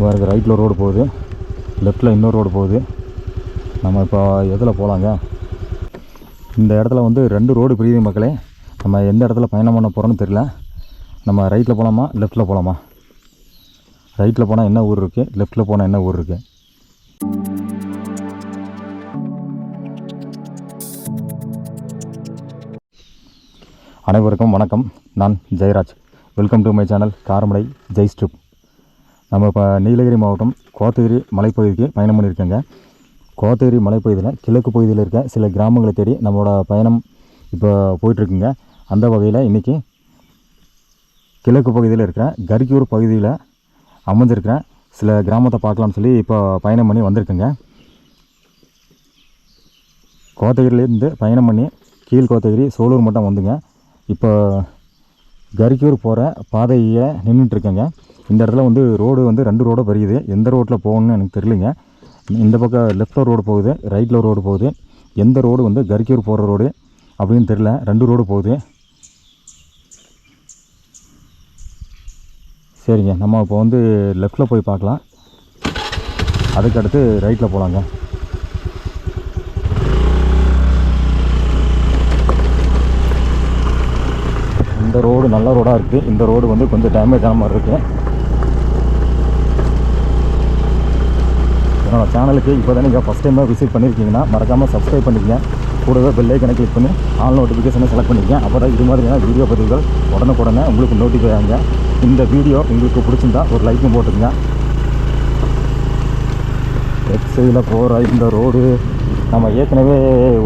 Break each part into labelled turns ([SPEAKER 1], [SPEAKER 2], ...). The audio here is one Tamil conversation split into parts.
[SPEAKER 1] பாருங்க. ரைட்டில் ரோடு போகுது. லெஃப்ட்டில் இன்னொரு ரோடு போகுது. நம்ம இப்போ எதில் போகலாங்க இந்த இடத்துல வந்து ரெண்டு ரோடு பிரியுது மக்களே. நம்ம எந்த இடத்துல பயணம் பண்ண போகிறோம்னு தெரியல. நம்ம ரைட்டில் போகலாமா லெஃப்ட்டில் போகலாமா ரைட்டில் போனால் என்ன ஊர் இருக்குது லெஃப்ட்டில் போனால் என்ன ஊர் இருக்குது அனைவருக்கும் வணக்கம். நான் Jayaraj. Welcome to my channel Karamadai Jai strip நம்ம இப்போ நீலகிரி மாவட்டம் கோத்தகிரி மலைப்பகுதிக்கு பயணம் பண்ணியிருக்கேங்க. கோத்தகிரி மலைப்பகுதியில் கிழக்கு பகுதியில் இருக்க சில கிராமங்களை தேடி நம்மளோட பயணம் இப்போ போயிட்டுருக்குங்க. அந்த வகையில் இன்றைக்கி கிழக்கு பகுதியில் இருக்கிற கரிக்கூர் பகுதியில் அமைஞ்சிருக்கிற சில கிராமத்தை பார்க்கலாம்னு சொல்லி இப்போ பயணம் பண்ணி வந்திருக்குங்க. கோத்தகிரிலேருந்து பயணம் பண்ணி கீழ் கோத்தகிரி சோலூர் மட்டும் வந்துங்க. இப்போ கரிக்கூர் போகிற பாதையை நின்றுட்டுருக்கேங்க இந்த இடத்துல வந்து ரோடு வந்து ரெண்டு ரோடு பெரியுது எந்த ரோட்டில் போகணும்னு எனக்கு தெரியலைங்க. இந்த பக்கம் லெஃப்ட்டில் ரோடு போகுது ரைட்டில் ரோடு போகுது. எந்த ரோடு வந்து கரிக்கூர் போகிற ரோடு அப்படின்னு தெரில ரெண்டு ரோடு போகுது. சரிங்க நம்ம இப்போ வந்து லெஃப்ட்டில் போய் பார்க்கலாம். அதுக்கடுத்து ரைட்டில் போகலாங்க ரோடு நல்ல ரோடாக இருக்குது இந்த ரோடு வந்து கொஞ்சம் டேமேஜ் ஆன மாதிரி இருக்குது என்னோடய சேனலுக்கு இப்போ தான் நீங்கள் ஃபஸ்ட் டைமாக விசிட் பண்ணியிருக்கீங்கன்னா மறக்காமல் சப்ஸ்கிரைப் பண்ணிக்கங்க. கூடவே பெல் ஐக்கனை கிளிக் பண்ணி ஆல் நோட்டிஃபிகேஷனை செலக்ட் பண்ணிக்கங்க. அப்போ தான் இது மாதிரியான வீடியோ பதிவுகள் உடனுக்குடனே உங்களுக்கு நோட்டிஃபை ஆகுங்க. இந்த வீடியோ உங்களுக்கு பிடிச்சிருந்தா ஒரு லைக்கும் போட்டுருங்க லெஃப்ட் சைடில் போகிற இந்த ரோடு நம்ம ஏற்கனவே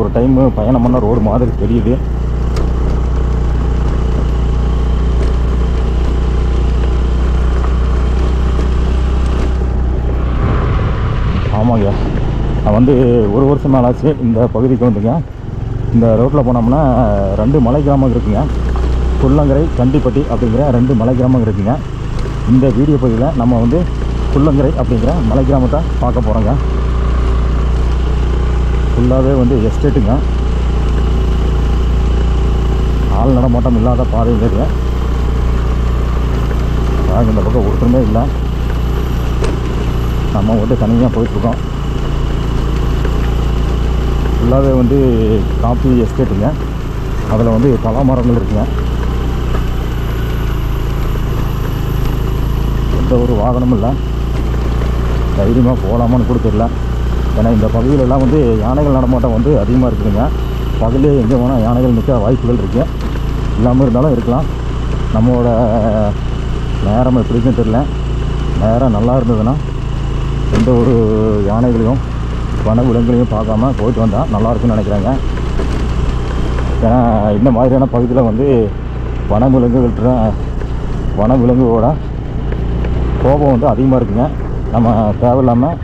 [SPEAKER 1] ஒரு டைமு பயணம் பண்ண ரோடு மாதிரி தெரியுது. ஆமாங்க நான் வந்து ஒரு வருஷம் மேலாச்சு இந்த பகுதிக்கு வந்துங்க. இந்த ரோட்டில் போனோம்னா ரெண்டு மலை கிராமம் இருக்குங்க. குள்ளங்கரை கண்டிப்பட்டி அப்படிங்கிற ரெண்டு மலை கிராமம் இருக்குங்க. இந்த வீடியோ பகுதியில் நம்ம வந்து குள்ளங்கரை அப்படிங்கிற மலை கிராமத்தை பார்க்க போகிறோங்க ஃபுல்லாகவே வந்து எஸ்டேட்டுங்க. ஆள் நடமாட்டம் இல்லாத பாதைங்க இது பாருங்க, இந்த பக்கம் ஒருத்தருமே இல்லை. நம்ம மட்டும் தனியாக போயிட்டுருக்கோம். ஃபுல்லாகவே வந்து காஃபி எஸ்டேட்டுங்க அதில் வந்து பல மரங்கள் இருக்குங்க. எந்த ஒரு வாகனமும் இல்லை. தைரியமாக போகலாமான்னு கூட தெரியல. ஏன்னா இந்த பகுதியிலலாம் வந்து யானைகள் நடமாட்டம் வந்து அதிகமாக இருக்குதுங்க. பகலே எங்கே போனால் யானைகள் நிற்க வாய்ப்புகள் இருக்குது இல்லாமல் இருந்தாலும் இருக்கலாம். நம்மளோட நேரம் எப்படின்னு தெரியல. நேரம் நல்லா இருந்ததுன்னா எந்த ஒரு யானைகளையும் வன விலங்குகளையும் பார்க்காம போயிட்டு வந்தால் நல்லாயிருக்குன்னு நினைக்கிறாங்க. ஏன்னா இந்த மாதிரியான பகுதியில் வந்து வன விலங்குகள்கிட்ட வன விலங்குகளோட கோபம் வந்து அதிகமாக இருக்குங்க. நம்ம தேவையில்லாமல்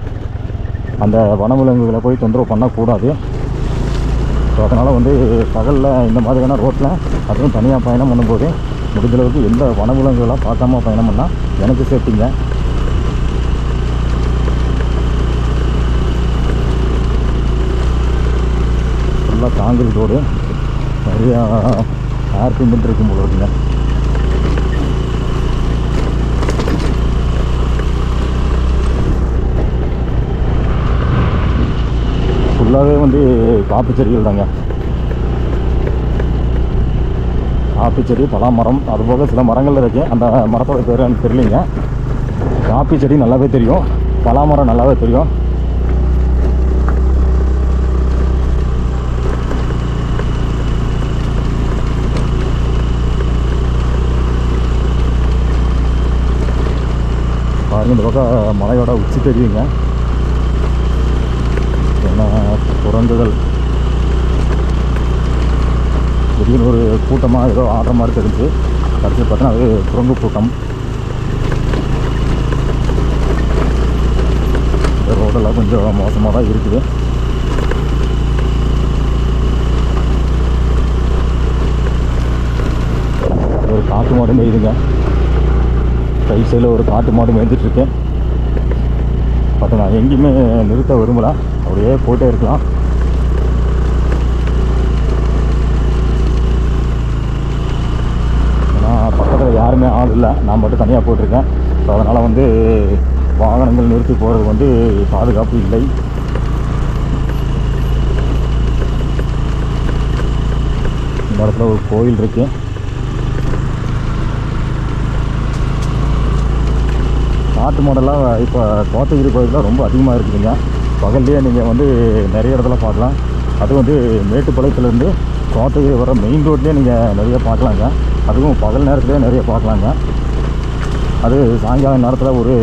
[SPEAKER 1] அந்த வன விலங்குகளை போய் தொந்தரவு பண்ணக்கூடாது. ஸோ அதனால் வந்து பகலில் இந்த மாதிரியான ரோட்டில் அதுவும் தனியாக பயணம் பண்ணும்போது முடிஞ்சளவுக்கு எந்த வனவிலங்குகளாக பார்க்காம பயணம் பண்ணால் எனக்கு சேஃப்டிங்க. ஃபுல்லாக காங்கிரீட் ரோடு நிறையா ஏர் பிமெண்ட் இருக்கும் போல இருக்குங்க ஃபுல்லாகவே வந்து காப்பி செடிகள் தாங்க. காப்பி செடி பலாமரம் அதுபோக சில மரங்கள் இருக்கு. அந்த மரத்தோட பேர் எனக்கு தெரியலைங்க. காப்பி செடி நல்லாவே தெரியும். பலாமரம் நல்லாவே தெரியும். பாருங்கள் இந்த பக்கம் மலையோட உச்சி தெரியுங்க. என்ன குரங்குகள். திடீர்னு ஒரு கூட்டமாக ஏதோ ஆடுற மாதிரி தெரிஞ்சு கடைசி பார்த்தீங்கன்னா அது குரங்கு கூட்டம். ரோடெல்லாம் கொஞ்சம் மோசமாக தான் இருக்குது. ஒரு காற்று மாடு மேயுதுங்க. ரைட் சைடில் ஒரு காட்டு மாடு மேய்ஞ்சிட்ருக்கேன். பட் நான் எங்கேயுமே நிறுத்த விரும்பல. அப்படியே போயிட்டே இருக்கலாம். ஏன்னா பக்கத்தில் யாருமே ஆள் இல்லை. நான் மட்டும் தனியாக போட்டிருக்கேன் ஸோ அதனால் வந்து வாகனங்கள் நிறுத்தி போகிறது வந்து பாதுகாப்பு இல்லை. இந்த இடத்துல ஒரு கோயில் இருக்குது காட்டு மாடெல்லாம் இப்போ கோத்தகிரி கோயிலில் ரொம்ப அதிகமாக இருக்குதுங்க. பகல்லையே நீங்கள் வந்து நிறைய இடத்துல பார்க்கலாம். அது வந்து மேட்டுப்பாளையத்துலேருந்து கோத்தகிரி வர மெயின் ரோட்லேயே நீங்கள் நிறைய பார்க்கலாங்க. அதுவும் பகல் நேரத்துலேயே நிறைய பார்க்கலாங்க. அது சாயங்காலம் நேரத்தில் ஒரு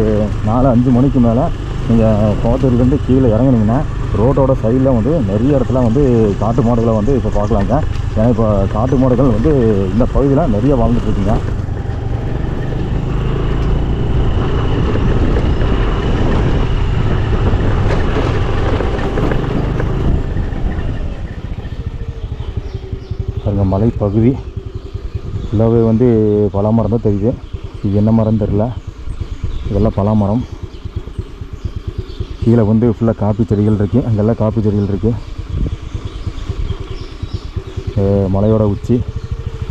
[SPEAKER 1] நாலு அஞ்சு மணிக்கு மேலே நீங்கள் கோத்தகிரிலேருந்து கீழே இறங்குனீங்கன்னா ரோட்டோட சைடில் வந்து நிறைய இடத்துல வந்து காட்டு மாடுகளை வந்து இப்போ பார்க்கலாங்க. ஏன்னா இப்போ காட்டு மாடுகள் வந்து இந்த பகுதியில் நிறைய வாழ்ந்துட்டுருக்குங்க மலைப்பகுதி. ஃபுல்லாகவே வந்து பலாமரம் தான் தெரியுது. இது என்ன மரம் தெரில இதெல்லாம் பலாமரம். கீழே வந்து ஃபுல்லாக காப்பி செடிகள் இருக்குது அங்கெல்லாம் காப்பி செடிகள் இருக்குது மலையோட உச்சி.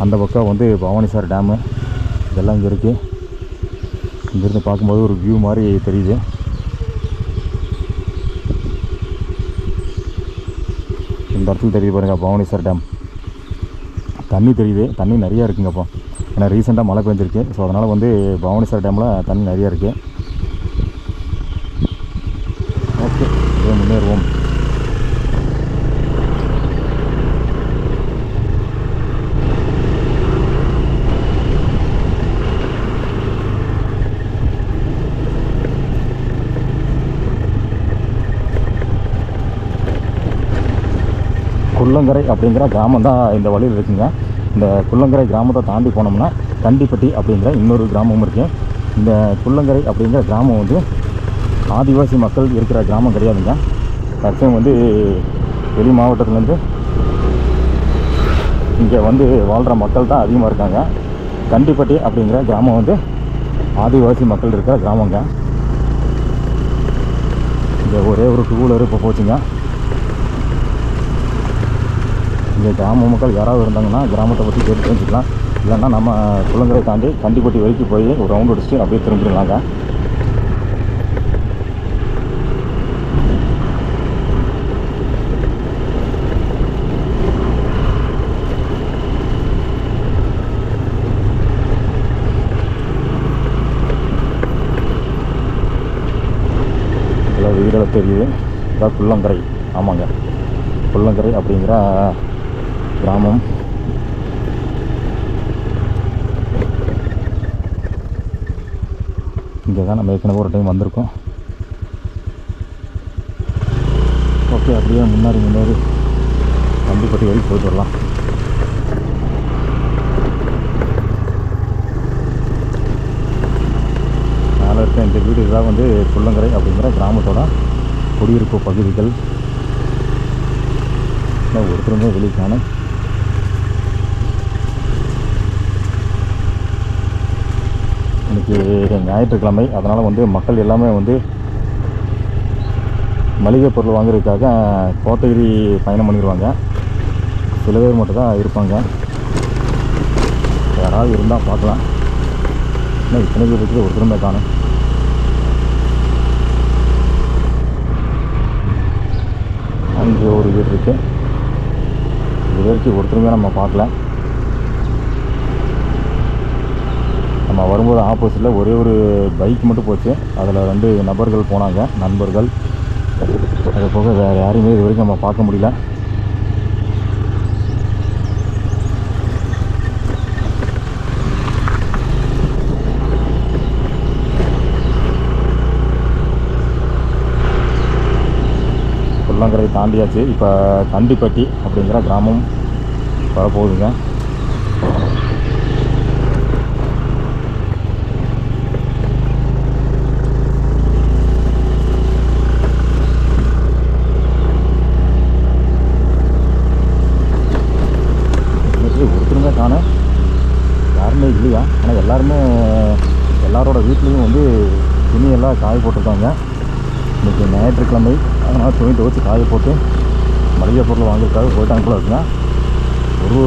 [SPEAKER 1] அந்த பக்கம் வந்து பவானிசார் டேமு இதெல்லாம் இங்கே இருக்குது இங்கேருந்து பார்க்கும்போது ஒரு வியூ மாதிரி தெரியுது. இந்த இடத்துல தெரியுது பாருங்கள் பவானிசார் டேம் தண்ணி தெரியுது. தண்ணி நிறையா இருக்குங்கப்போ. ஏன்னா ரீசெண்டாக மழை பெஞ்சிருக்கு. ஸோ அதனால் வந்து பவானிசார் டேமில் தண்ணி நிறையா இருக்குது ஓகே அப்படியே முன்னேறுவோம் குள்ளங்கரை அப்படிங்கிற கிராமம் தான் இந்த வழியில் இருக்குங்க. இந்த குள்ளங்கரை கிராமத்தை தாண்டி போனோம்னா கண்டிப்பட்டி அப்படிங்கிற இன்னொரு கிராமம் இருக்குது இந்த குள்ளங்கரை அப்படிங்கிற கிராமம் வந்து ஆதிவாசி மக்கள் இருக்கிற கிராமம் கிடையாதுங்க. தற்சயம் வந்து வெளி மாவட்டத்துலேருந்து இங்கே வந்து வாழ்கிற மக்கள் தான் அதிகமாக இருக்காங்க. கண்டிப்பட்டி அப்படிங்கிற கிராமம் வந்து ஆதிவாசி மக்கள் இருக்கிற கிராமங்க. இங்கே ஒரே ஒரு டூ வீலர் இப்போ போச்சுங்க. இங்கே கிராம மக்கள் யாராவது இருந்தாங்கன்னா கிராமத்தை பற்றி கேட்டு தெரிஞ்சுக்கலாம். இல்லைன்னா நம்ம குளங்கரை தாண்டி கண்டிப்பட்டி வரைக்கும் போய் ஒரு ரவுண்ட் அடிச்சுட்டு அப்படியே திரும்பிடலாங்க. இதில் தெரியுது. இதான் குள்ளங்கரை. ஆமாங்க. குள்ளங்கரை அப்படிங்கிற கிராமம். இங்கே தான் நம்ம ஏற்கனவே ஒரு டைம் வந்திருக்கோம். ஓகே அப்படியே முன்னாடி முன்னாடி கம்பிப்பட்டி வரைக்கும் போயிட்டு வரலாம். மேலே இருக்க இந்த வீடு தான் வந்து புள்ளங்கரை அப்படிங்கிற கிராமத்தோட குடியிருப்பு பகுதிகள். ஒருத்தருமே வெளியே இன்றைக்கி ஞாயிற்றுக்கிழமை. அதனால் வந்து மக்கள் எல்லாமே வந்து மளிகை பொருள் வாங்குறதுக்காக கோத்தகிரி பயணம் பண்ணிடுவாங்க சில பேர் மட்டும் தான் இருப்பாங்க. யாராவது இருந்தால் பார்க்கலாம். இன்னும் இத்தனை பேர் இருக்குது ஒருத்தருமே காணும் அங்கே ஒரு வீடு இருக்குது இது வரைக்கும் ஒருத்தருமே நம்ம பார்க்கல. நம்ம வரும்போது ஆப்போசிட்டில் ஒரே ஒரு பைக் மட்டும் போச்சு. அதில் ரெண்டு நபர்கள் போனாங்க நண்பர்கள். அது போக வேறு யாரையுமே இது வரைக்கும் நம்ம பார்க்க முடியல. புள்ளங்கரை தாண்டியாச்சு. இப்போ கண்டிப்பட்டி அப்படிங்கிற கிராமம் வரப்போகுதுங்க இன்னைக்கு ஒருத்தருமே காணும் யாருமே இல்லையா ஆனால் எல்லாருமே எல்லாரோட வீட்லேயும் வந்து துணியெல்லாம் காய போட்டிருக்காங்க. இன்றைக்கி ஞாயிற்றுக்கிழமை அதனால் துணி துவச்சி காய போட்டு மளிகை பொருள் வாங்குறதுக்காக போயிட்டாங்க போல இருக்குங்க. ஒரு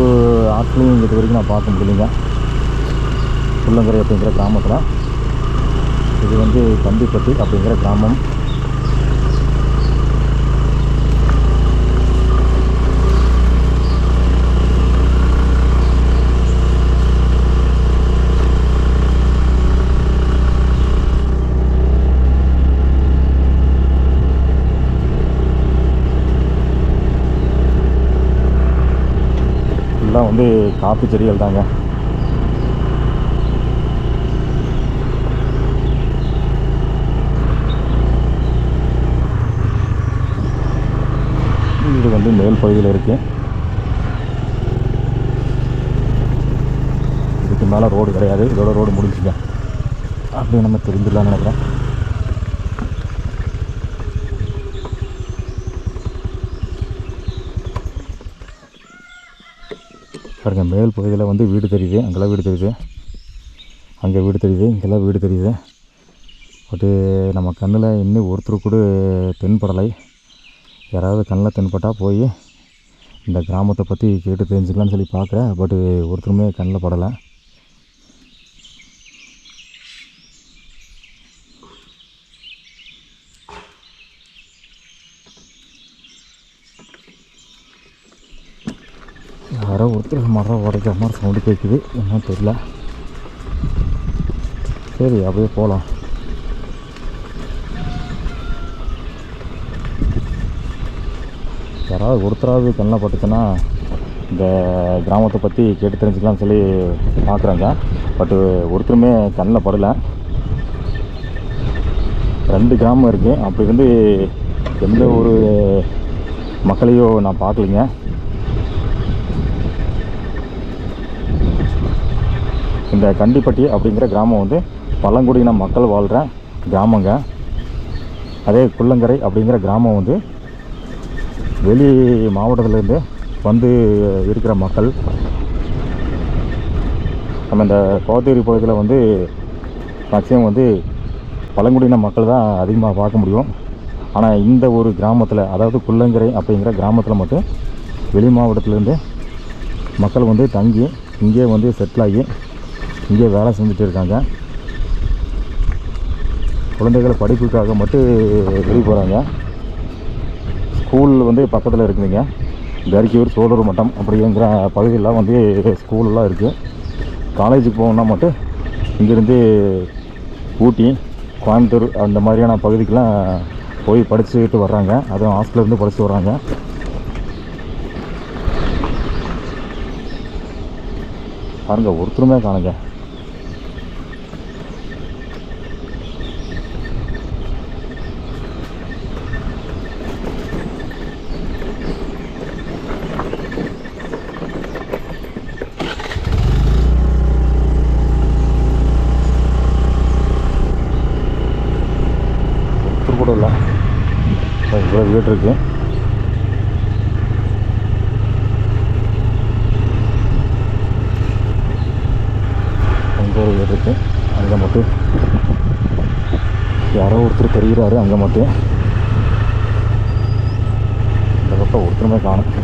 [SPEAKER 1] ஆட்களையும் இங்கே இது வரைக்கும் நான் பார்க்க முடியலைங்க. புள்ளங்கரை அப்படிங்கிற கிராமத்தில். இது வந்து கண்டிப்பட்டி அப்படிங்கிற கிராமம் ஃபுல்லாக வந்து காப்பி செடிகள் தாங்க. இது வந்து மேல் பகுதியில் இருக்கு. இதுக்கு மேலே ரோடு கிடையாது. இதோட ரோடு முடிஞ்சுங்க. அப்படின்னு நம்ம தெரிஞ்சிடலாம்னு நினைக்கிறேன். பாருங்க மேல் பகுதியில் வந்து வீடு தெரியுது அங்கெல்லாம் வீடு தெரியுது. அங்கே வீடு தெரியுது இங்கெல்லாம் வீடு தெரியுது. பட்டு நம்ம கண்ணில் இன்னும் ஒருத்தர் கூட தென்படலை. யாராவது கண்ணில் தென்பட்டால் போய் இந்த கிராமத்தை பற்றி கேட்டு தெரிஞ்சுக்கலாம்னு சொல்லி பார்க்குறேன். பட்டு ஒருத்தருமே கண்ணில் படலை யாரோ ஒருத்தர் மரம் உடைக்கிற மாதிரி சவுண்டு கேட்குது என்ன தெரியல. சரி அப்படியே போகலாம் யாராவது ஒருத்தராவது கண்ணில் பட்டுச்சுன்னா இந்த கிராமத்தை பற்றி கேட்டு தெரிஞ்சுக்கலாம்னு சொல்லி பார்க்குறாங்க. பட்டு ஒருத்தருமே கண்ணில் படலை. ரெண்டு கிராமம் இருக்குது அப்படி இருந்து எந்த ஒரு மக்களையோ நான் பார்க்கலிங்க. இந்த கண்டிப்பட்டி அப்படிங்கிற கிராமம் வந்து பழங்குடியின மக்கள் வாழ்கிற கிராமங்க. அதே குள்ளங்கரை அப்படிங்கிற கிராமம் வந்து வெளி மாவட்டத்திலேருந்து வந்து இருக்கிற மக்கள். நம்ம இந்த கோத்தேரி பகுதியில் வந்து மேக்சிமம் வந்து பழங்குடியின மக்கள் தான் அதிகமாக பார்க்க முடியும். ஆனால் இந்த ஒரு கிராமத்தில் அதாவது குள்ளங்கரை அப்படிங்கிற கிராமத்தில் மட்டும் வெளி மாவட்டத்திலேருந்து மக்கள் வந்து தங்கி இங்கே வந்து செட்டில் ஆகி இங்கே வேலை செஞ்சுட்டு இருக்காங்க. குழந்தைகளை படிப்புக்காக மட்டும் வெளியே போகிறாங்க ஸ்கூல் வந்து பக்கத்தில் இருக்குதுங்க. கரிக்கியூர் சோழர் மட்டம் அப்படிங்கிற பகுதியெல்லாம் வந்து ஸ்கூலெல்லாம் இருக்குது காலேஜுக்கு போகணுன்னா மட்டும் இங்கேருந்து ஊட்டி கோயம்புத்தூர் அந்த மாதிரியான பகுதிக்கெலாம் போய் படிச்சுக்கிட்டு வர்றாங்க. அதுவும் ஹாஸ்டல்லேருந்து படிச்சுட்டு வர்றாங்க. பாருங்க ஒருத்தருமே காணுங்க ஒருத்தர் கூட இல்லை போயிட்டுருக்கு இருக்கு. அங்கே ஒரு வீடு இருக்கு. அங்கே மட்டும். யாரோ ஒருத்தர் தெரிகிறாரு அங்கே மட்டும். இந்த பக்கம் ஒருத்தருமே காணும்.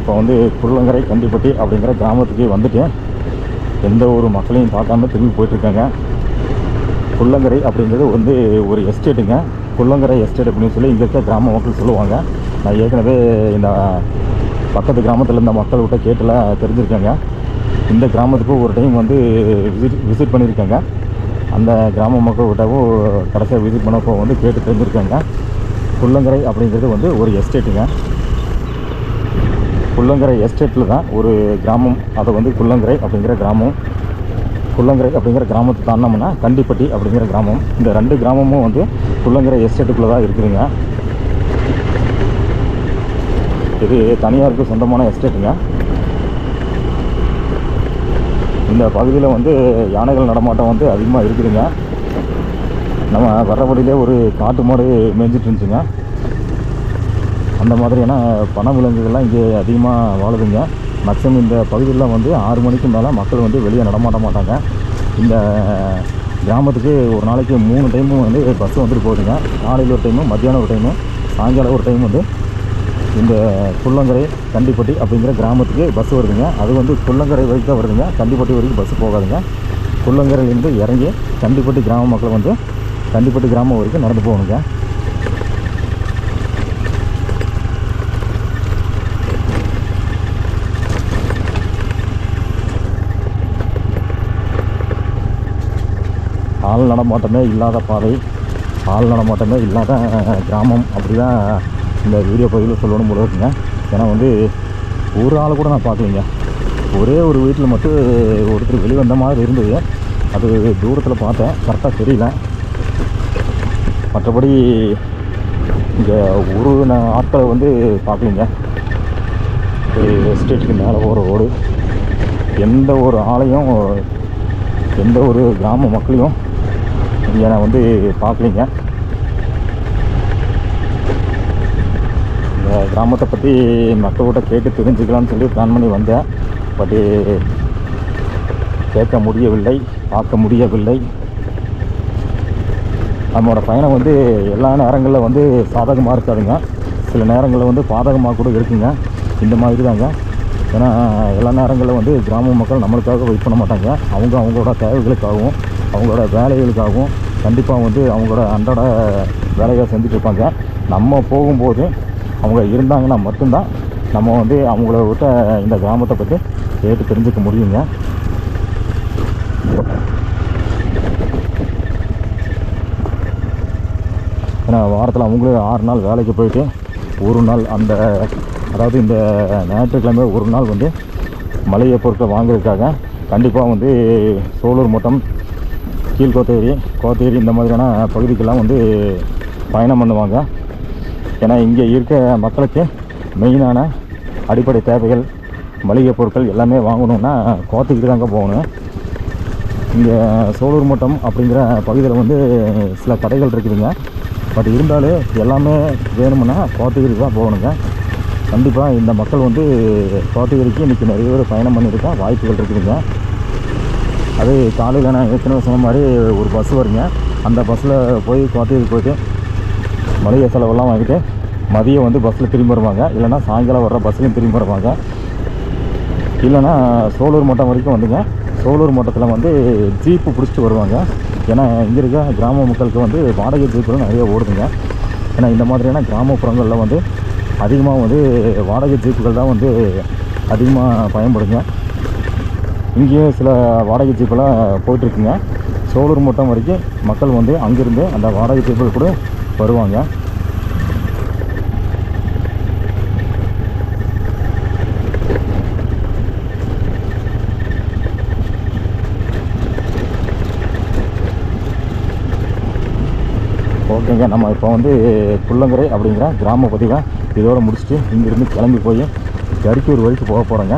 [SPEAKER 1] இப்போ வந்து குள்ளங்கரை கண்டிப்பட்டி அப்படிங்கிற கிராமத்துக்கு வந்துட்டேன் எந்த ஒரு மக்களையும் பார்க்காம திரும்பி போயிட்டுருக்காங்க. குள்ளங்கரை அப்படிங்கிறது வந்து ஒரு எஸ்டேட்டுங்க. குள்ளங்கரை எஸ்டேட் அப்படின்னு சொல்லி இங்கே இருக்க கிராம மக்கள் சொல்லுவாங்க. நான் ஏற்கனவே இந்த பக்கத்து கிராமத்தில் இருந்த மக்கள்கிட்ட கேட்டுலாம் தெரிஞ்சிருக்கேங்க. இந்த கிராமத்துக்கு ஒரு டைம் வந்து விசிட் விசிட் பண்ணியிருக்கேங்க. அந்த கிராம மக்கள்கிட்டவும் கடைசியாக விசிட் பண்ணப்போ வந்து கேட்டு தெரிஞ்சிருக்காங்க. குள்ளங்கரை அப்படிங்கிறது வந்து ஒரு எஸ்டேட்டுங்க. குள்ளங்கரை எஸ்டேட்டில் தான் ஒரு கிராமம். அதை வந்து குள்ளங்கரை அப்படிங்கிற கிராமம். குள்ளங்கரை அப்படிங்கிற கிராமத்தை தாண்டினோம்னா கண்டிப்பட்டி அப்படிங்கிற கிராமம். இந்த ரெண்டு கிராமமும் வந்து குள்ளங்கரை எஸ்டேட்டுக்குள்ளே தான் இருக்குதுங்க. இது தனியாருக்கு சொந்தமான எஸ்டேட்டுங்க இந்த பகுதியில் வந்து யானைகள் நடமாட்டம் வந்து அதிகமாக இருக்குதுங்க. நம்ம வர்ற வழியிலே ஒரு காட்டு மாடு மேய்ஞ்சிட்டு இருந்துச்சுங்க. அந்த மாதிரியான பண விலங்குகள்லாம் இங்கே அதிகமாக வாழுதுங்க. மேக்ஸிமம் இந்த பகுதியில் வந்து ஆறு மணிக்கு மேலே மக்கள் வந்து வெளியே நடமாட்ட மாட்டாங்க. இந்த கிராமத்துக்கு ஒரு நாளைக்கு மூணு டைமும் வந்து பஸ் வந்துட்டு போகுதுங்க. காலையில் ஒரு டைமும் மத்தியானம் ஒரு டைமும் சாயங்காலம் ஒரு டைம் வந்து இந்த குள்ளங்கரை கண்டிப்பட்டி அப்படிங்கிற கிராமத்துக்கு பஸ் வருதுங்க. அது வந்து குள்ளங்கரை வரைக்கும் தான் வருதுங்க. கண்டிப்பட்டி வரைக்கும் பஸ் போகாதுங்க. குள்ளங்கரையிலேருந்து இறங்கி கண்டிப்பட்டி கிராம மக்கள் வந்து கண்டிப்பட்டி கிராமம் வரைக்கும் நடந்து போகணுங்க. ஆள் நடமாட்டமே இல்லாத பாதை ஆள் நடமாட்டமே இல்லாத கிராமம். அப்படி தான் இந்த வீடியோ பதிவில் சொல்லணும் போல இருக்குங்க. ஏன்னா வந்து ஒரு ஆள் கூட நான் பார்க்கலைங்க. ஒரே ஒரு வீட்டில் மட்டும் ஒருத்தர் வெளிவந்த மாதிரி இருந்தது. அது தூரத்தில் பார்த்தேன். கரெக்டாக தெரியல. மற்றபடி இங்கே ஒரு ந- ஆட்களை வந்து பார்க்கலிங்க. ஒரு எஸ்டேட்டுக்கு மேலே போகிற ரோடு எந்த ஒரு ஆளையும் எந்த ஒரு கிராம மக்களையும் இங்கே நான் வந்து பார்க்கலிங்க. இந்த கிராமத்தை பற்றி மக்கள்கிட்ட கேட்டு தெரிஞ்சுக்கலாம்னு சொல்லி பிளான் பண்ணி வந்தேன். பட்டு கேட்க முடியவில்லை பார்க்க முடியவில்லை. நம்மளோட பயணம் வந்து எல்லா நேரங்களில் வந்து சாதகமாக இருக்காதுங்க. சில நேரங்களில் வந்து பாதகமாக கூட இருக்குங்க. இந்த மாதிரி தாங்க. ஏன்னா எல்லா நேரங்களில் வந்து கிராம மக்கள் நம்மளுக்காக வெயிட் பண்ண மாட்டாங்க. அவங்க அவங்களோட தேவைகளுக்காகவும் அவங்களோட வேலைகளுக்காகவும் கண்டிப்பாக வந்து அவங்களோட அன்றாட வேலைகளை செஞ்சுட்டு இருப்பாங்க. நம்ம போகும்போது அவங்க இருந்தாங்கன்னா மட்டும்தான் நம்ம வந்து அவங்கள விட்ட இந்த கிராமத்தை பற்றி கேட்டு தெரிஞ்சுக்க முடியுங்க. ஏன்னா வாரத்தில் அவங்களும் ஆறு நாள் வேலைக்கு போயிட்டு ஒரு நாள் அந்த அதாவது இந்த ஞாயிற்றுக்கிழமை ஒரு நாள் வந்து மளிகை பொருட்களை வாங்குறதுக்காக கண்டிப்பாக வந்து சோலூர் மட்டம் கீழ்கோத்தேரி கோத்தேரி இந்த மாதிரியான பகுதிக்கெல்லாம் வந்து பயணம் பண்ணுவாங்க. ஏன்னா இங்கே இருக்க மக்களுக்கு மெயினான அடிப்படை தேவைகள் மளிகை பொருட்கள் எல்லாமே வாங்கணுன்னா கோத்தகிரி தாங்க போகணும். இங்கே சோலூர் மட்டம் அப்படிங்கிற பகுதியில் வந்து சில கடைகள் இருக்குதுங்க. பட் இருந்தாலும் எல்லாமே வேணும்னா கோத்தகிரி தான் போகணுங்க. கண்டிப்பாக இந்த மக்கள் வந்து கோத்தகிரிக்கு இன்றைக்கி நிறைய பேர் பயணம் பண்ணியிருக்கா வாய்ப்புகள் இருக்குதுங்க. அது காலையில் நான் ஏற்கனவே சொன்ன மாதிரி ஒரு பஸ் வருங்க. அந்த பஸ்ஸில் போய் கோத்தகிரி போயிட்டு மளிகை செலவெல்லாம் வாங்கிட்டு மதியம் வந்து பஸ்ஸில் திரும்பி வருவாங்க. இல்லைனா சாயங்காலம் வர்ற பஸ்லையும் திரும்பி வருவாங்க. இல்லைன்னா சோலூர் மட்டம் வரைக்கும் வந்துங்க. சோலூர் மட்டத்தில் வந்து ஜீப்பு பிடிச்சிட்டு வருவாங்க. ஏன்னா இங்கே இருக்க கிராம மக்களுக்கு வந்து வாடகை ஜீப்புகள் நிறைய ஓடுதுங்க. ஏன்னா இந்த மாதிரியான கிராமப்புறங்களில் வந்து அதிகமாக வந்து வாடகை ஜீப்புகள் தான் வந்து அதிகமாக பயன்படுங்க. இங்கேயும் சில வாடகை ஜீப்பெல்லாம் போயிட்டுருக்குங்க. சோலூர் மட்டம் வரைக்கும் மக்கள் வந்து அங்கேருந்து அந்த வாடகை ஜீப்புகள் கூட வருவாங்க. ஓகேங்க. நம்ம இப்போ வந்து குள்ளங்கரை அப்படிங்கிற கிராம பதிவை இதோடு முடிச்சுட்டு இங்கேருந்து கிளம்பி போய் ஜரிக்கூர் வரைக்கும் போக போகிறோங்க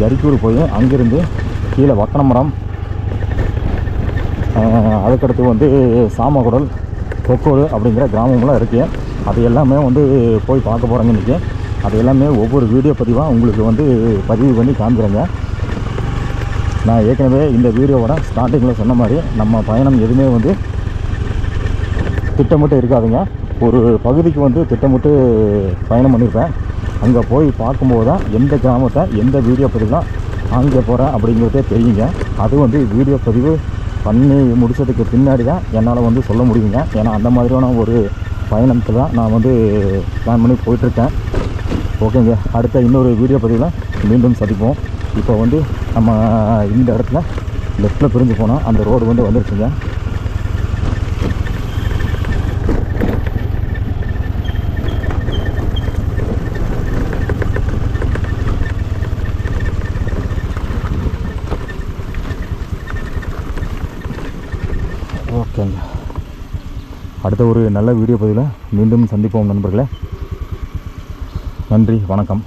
[SPEAKER 1] ஜரிக்கூர் போய் அங்கேருந்து கீழே வக்கனமரம் அதுக்கடுத்து வந்து சாமகுடல் கொக்கோடு அப்படிங்கிற கிராமம்லாம் இருக்குது அது எல்லாமே வந்து போய் பார்க்க போகிறோங்க இன்றைக்கி அது எல்லாமே ஒவ்வொரு வீடியோ பதிவாக உங்களுக்கு வந்து பதிவு பண்ணி காமிக்கிறேங்க. நான் ஏற்கனவே இந்த வீடியோவோட ஸ்டார்டிங்கில் சொன்ன மாதிரி நம்ம பயணம் எதுவுமே வந்து திட்டமிட்டு இருக்காதுங்க. ஒரு பகுதிக்கு வந்து திட்டமிட்டு பயணம் பண்ணியிருப்பேன் அங்கே போய் பார்க்கும்போது தான் எந்த கிராமத்தை எந்த வீடியோ பதிவுலாம் அங்கே போகிறேன் அப்படிங்கிறதே தெரியுங்க. அது வந்து வீடியோ பதிவு பண்ணி முடிச்சதுக்கு பின்னாடி தான் என்னால் வந்து சொல்ல முடியுங்க. ஏன்னா அந்த மாதிரியான ஒரு பயணத்தில் தான் நான் வந்து பிளான் பண்ணி போயிட்டுருக்கேன். ஓகேங்க. அடுத்த இன்னொரு வீடியோ பதிவில் மீண்டும் சந்திப்போம். இப்போ வந்து நம்ம இந்த இடத்துல லெஃப்ட்டில் பிரிஞ்சு போனால் அந்த ரோடு வந்து வந்துருச்சுங்க ஓகேங்க அடுத்த ஒரு நல்ல வீடியோ பதிவில் மீண்டும் சந்திப்போம் நண்பர்களே. நன்றி வணக்கம்.